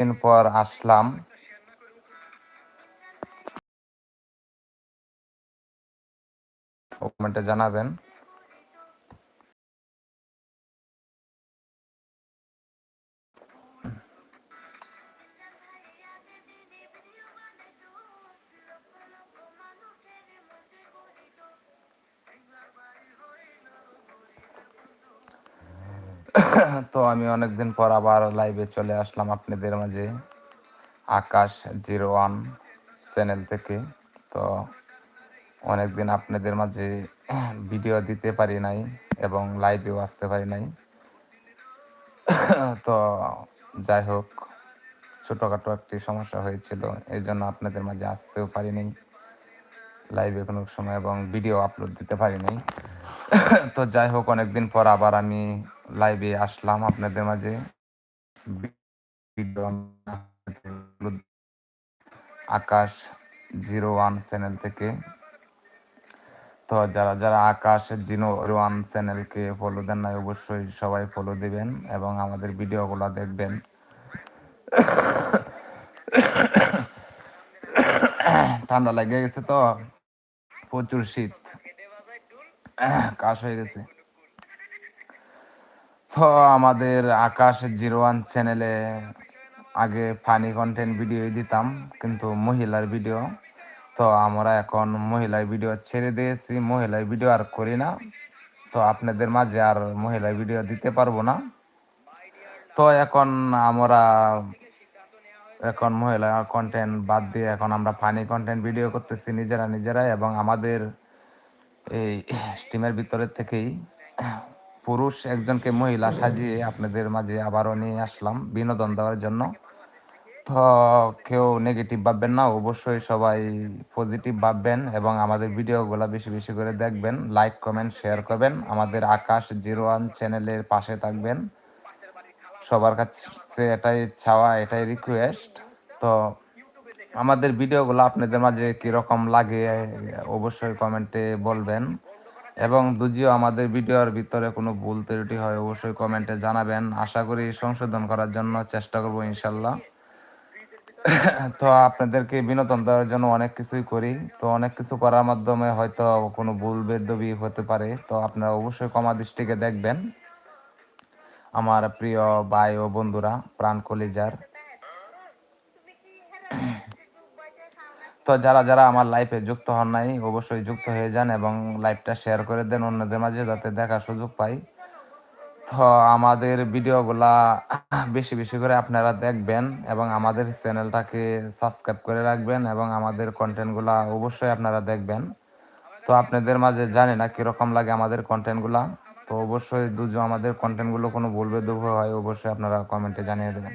দিন পর আসলাম। কমেন্টে জানাবেন। তো আমি অনেকদিন পর আবার লাইভে চলে আসলাম আপনাদের মাঝে, আকাশ জিরো ওয়ান চ্যানেল থেকে। তো অনেকদিন আপনাদের মাঝে ভিডিও দিতে পারি নাই এবং লাইভেও আসতে পারি নাই। তো যাই হোক, ছোটোখাটো একটি সমস্যা হয়েছিল, এই জন্য আপনাদের মাঝে আসতেও পারিনি লাইভে কোনো সময় এবং ভিডিও আপলোড দিতে পারি নাই। তো যাই হোক, অনেকদিন পর আবার আমি লাইভে আসলাম আপনাদের মাঝে। আকাশ জিরো ওয়ান চ্যানেল থেকে। তো যারা যারা আকাশ জিরো ওয়ান চ্যানেলকে ফলো দেন নাই, অবশ্যই সবাই ফলো দিবেন এবং আমাদের ভিডিওগুলো দেখবেন। ঠান্ডা লেগে গেছে তো, প্রচুর শীত। কাশ হয়ে গেছে। তো আমাদের আকাশ জিরো ওয়ান চ্যানেলে আগে ফানি কন্টেন্ট ভিডিও দিতাম, কিন্তু মহিলার ভিডিও তো আমরা এখন মহিলার ভিডিও ছেড়ে দিয়েছি মহিলার ভিডিও আর করি না। তো আপনাদের মাঝে আর মহিলার ভিডিও দিতে পারব না। তো এখন আমরা, এখন মহিলা কন্টেন্ট বাদ দিয়ে এখন আমরা ফানি কন্টেন্ট ভিডিও করতেছি নিজেরা নিজেরাই এবং আমাদের এই স্টিমের ভিতরে থেকেই পুরুষ একজনকে মহিলা সাজিয়ে আপনাদের মাঝে আবারও নিয়ে আসলাম বিনোদন দেওয়ার জন্য। তো কেউ নেগেটিভ ভাববেন না, অবশ্যই সবাই পজিটিভ ভাববেন এবং আমাদের ভিডিওগুলো বেশি বেশি করে দেখবেন। লাইক কমেন্ট শেয়ার করবেন। আমাদের আকাশ জিরো ওয়ান চ্যানেলের পাশে থাকবেন। সবার কাছে এটাই চাওয়া, এটাই রিকোয়েস্ট তো আমাদের ভিডিওগুলো আপনাদের মাঝে কীরকম লাগে, অবশ্যই কমেন্টে বলবেন। এবং দুজিও আমাদের ভিডিওর ভিতরে কোনো ভুল ত্রুটি হয়, অবশ্যই কমেন্টে জানাবেন। আশা করি সংশোধন করার জন্য চেষ্টা করব ইনশাল্লাহ তো আপনাদেরকে বিনোদন দেওয়ার জন্য অনেক কিছুই করি। তো অনেক কিছু করার মাধ্যমে হয়তো কোনো ভুল, বেদবি হতে পারে। তো আপনারা অবশ্যই কমা দৃষ্টিকে দেখবেন। আমার প্রিয় ভাই ও বন্ধুরা, প্রাণ কলিজার তো যারা যারা আমার লাইফে যুক্ত হন নাই, অবশ্যই যুক্ত হয়ে যান এবং লাইভটা শেয়ার করে দেন অন্যদের মাঝে যাতে দেখার সুযোগ পাই। তো আমাদের ভিডিওগুলা বেশি বেশি করে আপনারা দেখবেন এবং আমাদের চ্যানেলটাকে সাবস্ক্রাইব করে রাখবেন এবং আমাদের কন্টেন্টগুলা অবশ্যই আপনারা দেখবেন। তো আপনাদের মাঝে জানি না কীরকম লাগে আমাদের কন্টেন্টগুলা তো অবশ্যই দুজো আমাদের কন্টেন্টগুলো কোনো বলবে দুঃখ হয়, অবশ্যই আপনারা কমেন্টে জানিয়ে দেবেন।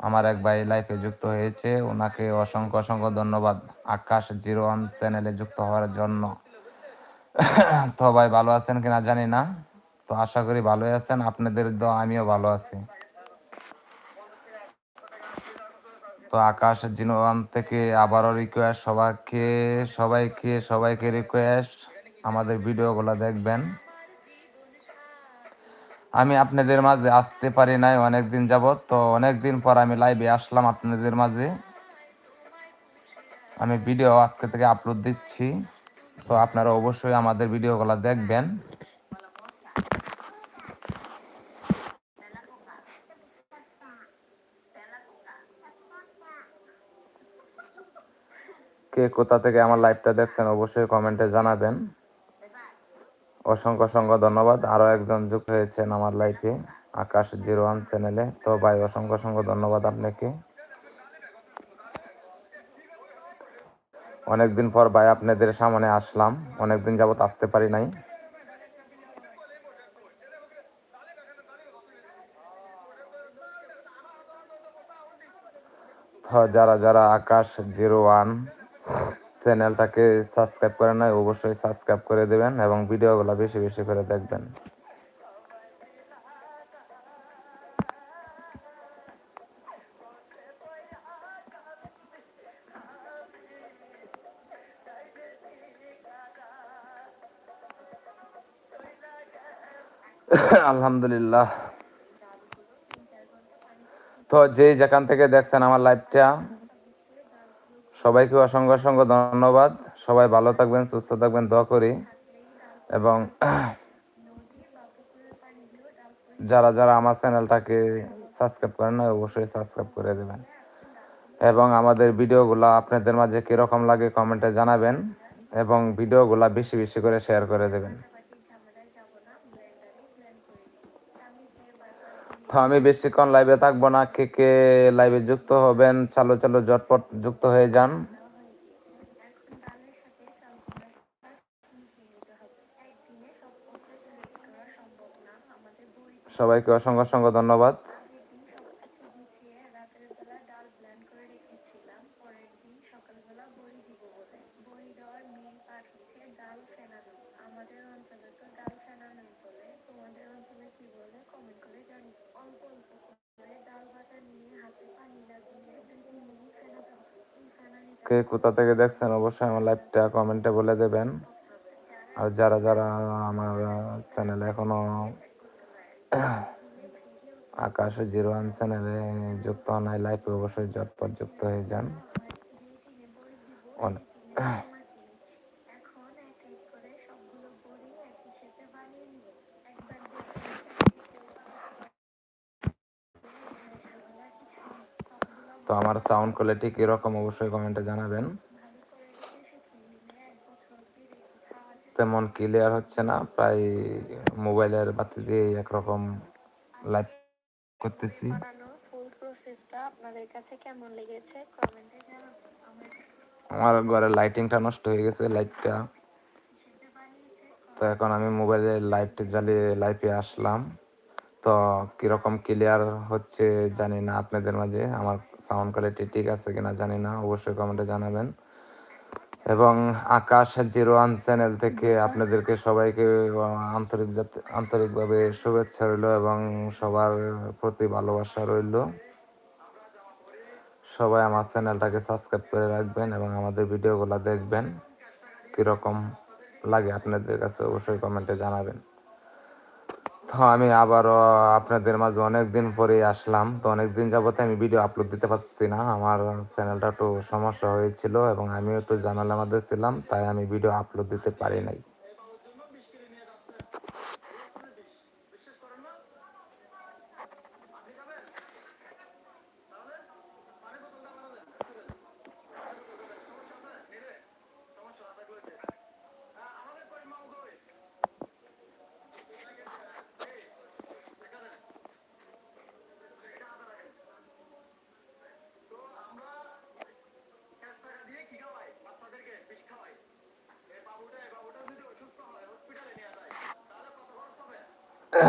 আমার এক ভাই লাইফে যুক্ত হয়েছে। ওনাকে অসংখ্য অসংখ্য ধন্যবাদ। আকাশ জিরো ওয়ান চ্যানেলে যুক্ত হওয়ার জন্য। তো ভাই, ভালো আছেন কিনা জানি না। তো আশা করি ভালোই আছেন। আপনাদের তো আমিও ভালো আছি। তো আকাশ জিনোয়ান থেকে আবারও রিকোয়েস্ট সবাইকে সবাইকে সবাইকে রিকোয়েস্ট আমাদের ভিডিওগুলো দেখবেন। আমি আপনাদের মাঝে আসতে পারি নাই অনেকদিন যাবত তো অনেকদিন পর আমি লাইভে আসলাম আপনাদের মাঝে। আমি ভিডিও আজকে থেকে আপলোড দিচ্ছি, তো আপনারা অবশ্যই আমাদের ভিডিওগুলো দেখবেন। কে কোথা থেকে আমার লাইভটা দেখছেন অবশ্যই কমেন্টে জানাবেন। অসংখ্য অসংখ্য ধন্যবাদ। আরও একজন যুক্ত হয়েছেন আমার লাইফে, আকাশ জিরো ওয়ান চ্যানেলে। তো ভাই, অসংখ্য অসংখ্য ধন্যবাদ আপনাকে। অনেকদিন পর ভাই আপনাদের সামনে আসলাম। অনেকদিন যাবত আসতে পারি নাই। যারা যারা আকাশ জিরো ওয়ান চ্যানেলটাকে সাবস্ক্রাইব করে নাই, অবশ্যই সাবস্ক্রাইব করে দেবেন এবং ভিডিওগুলো বেশি বেশি করে দেখবেন। আলহামদুলিল্লাহ। তো যে যেখান থেকে দেখছেন আমার লাইভটা সবাইকে অসংখ্য অসংখ্য ধন্যবাদ। সবাই ভালো থাকবেন, সুস্থ থাকবেন, দোয়া করি। এবং যারা যারা আমার চ্যানেলটাকে সাবস্ক্রাইব করেন না অবশ্যই সাবস্ক্রাইব করে দেবেন। এবং আমাদের ভিডিওগুলো আপনাদের মাঝে কীরকম লাগে কমেন্টে জানাবেন এবং ভিডিওগুলো বেশি বেশি করে শেয়ার করে দেবেন। তো আমি বেশিক্ষণ লাইভে থাকব না। কে কে লাইভে যুক্ত হবেন, চালো চালো জটপট যুক্ত হয়ে যান। সবাইকে অসংখ্য অসংখ্য ধন্যবাদ। কে কোথা থেকে দেখছেন, অবশ্যই আমার লাইভটা কমেন্টে বলে দেবেন। আর যারা যারা আমার চ্যানেলে এখনও, আকাশ জিরো ওয়ান চ্যানেলে যুক্ত নাই লাইভে অবশ্যই জটপট যুক্ত হয়ে যান। অনেক তো আমার সাউন্ড কোয়ালিটি কীরকম অবশ্যই কমেন্টে জানাবেন। তেমন ক্লিয়ার হচ্ছে না প্রায় মোবাইলের বাতি দিয়ে একরকম লাইভ করতেছি। আমার ঘরে লাইটিংটা নষ্ট হয়ে গেছে লাইটটা তো এখন আমি মোবাইলে লাইট জ্বালিয়ে লাইভে আসলাম। তো কীরকম ক্লিয়ার হচ্ছে জানি না আপনাদের মাঝে। আমার সাউন্ড কোয়ালিটি ঠিক আছে কিনা জানি না, অবশ্যই কমেন্টে জানাবেন। এবং আকাশ জিরো ওয়ান চ্যানেল থেকে আপনাদেরকে সবাইকে আন্তরিক আন্তরিকভাবে শুভেচ্ছা রইল এবং সবার প্রতি ভালোবাসা রইল। সবাই আমার চ্যানেলটাকে সাবস্ক্রাইব করে রাখবেন এবং আমাদের ভিডিওগুলো দেখবেন। কীরকম লাগে আপনাদের কাছে অবশ্যই কমেন্টে জানাবেন। তো আমি আবারও আপনাদের মাঝে অনেকদিন পরে আসলাম। তো অনেকদিন যাবতে আমি ভিডিও আপলোড দিতে পারছি না। আমার চ্যানেলটা একটু সমস্যা হয়েছিল এবং আমিও একটু জানালার মধ্যে ছিলাম, তাই আমি ভিডিও আপলোড দিতে পারি নাই। তো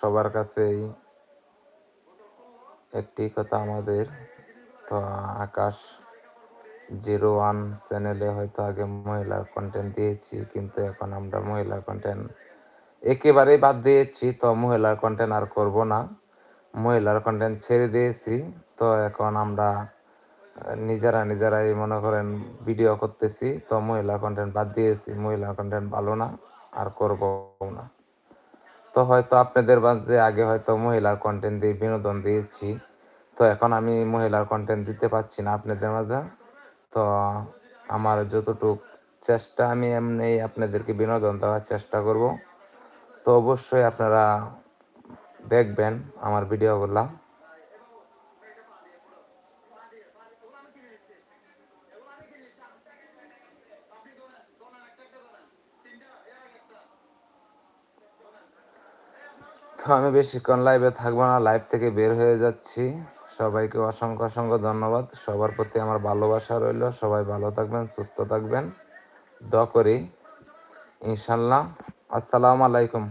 সবার কাছেই একটি কথা আমাদের। তো আকাশ জিরো ওয়ান চ্যানেলে হয়তো আগে মহিলার কন্টেন্ট দিয়েছি, কিন্তু এখন আমরা মহিলার কন্টেন্ট একেবারেই বাদ দিয়েছি। তো মহিলার কন্টেন্ট আর করব না। মহিলার কন্টেন্ট ছেড়ে দিয়েছি। তো এখন আমরা নিজেরা নিজেরাই মনে করেন ভিডিও করতেছি। তো মহিলা কন্টেন্ট বাদ দিয়েছি। মহিলা কন্টেন্ট ভালো না, আর করব না। তো হয়তো আপনাদের মাঝে আগে হয়তো মহিলার কন্টেন্ট দিয়ে বিনোদন দিয়েছি। তো এখন আমি মহিলার কন্টেন্ট দিতে পারছি না আপনাদের মাঝে। তো আমার যতটুক চেষ্টা, আমি এমনি আপনাদেরকে বিনোদন দেওয়ার চেষ্টা করব। তো অবশ্যই আপনারা দেখবেন আমার ভিডিওগুলা। তো আমি বেশিক্ষণ লাইভে থাকব না লাইভ থেকে বের হয়ে যাচ্ছি। সবাইকে অসংখ্য অসংখ্য ধন্যবাদ। সবার প্রতি আমার ভালোবাসা রইল। সবাই ভালো থাকবেন, সুস্থ থাকবেন। দোয়া করি, ইনশাল্লাহ। আসসালামু আলাইকুম।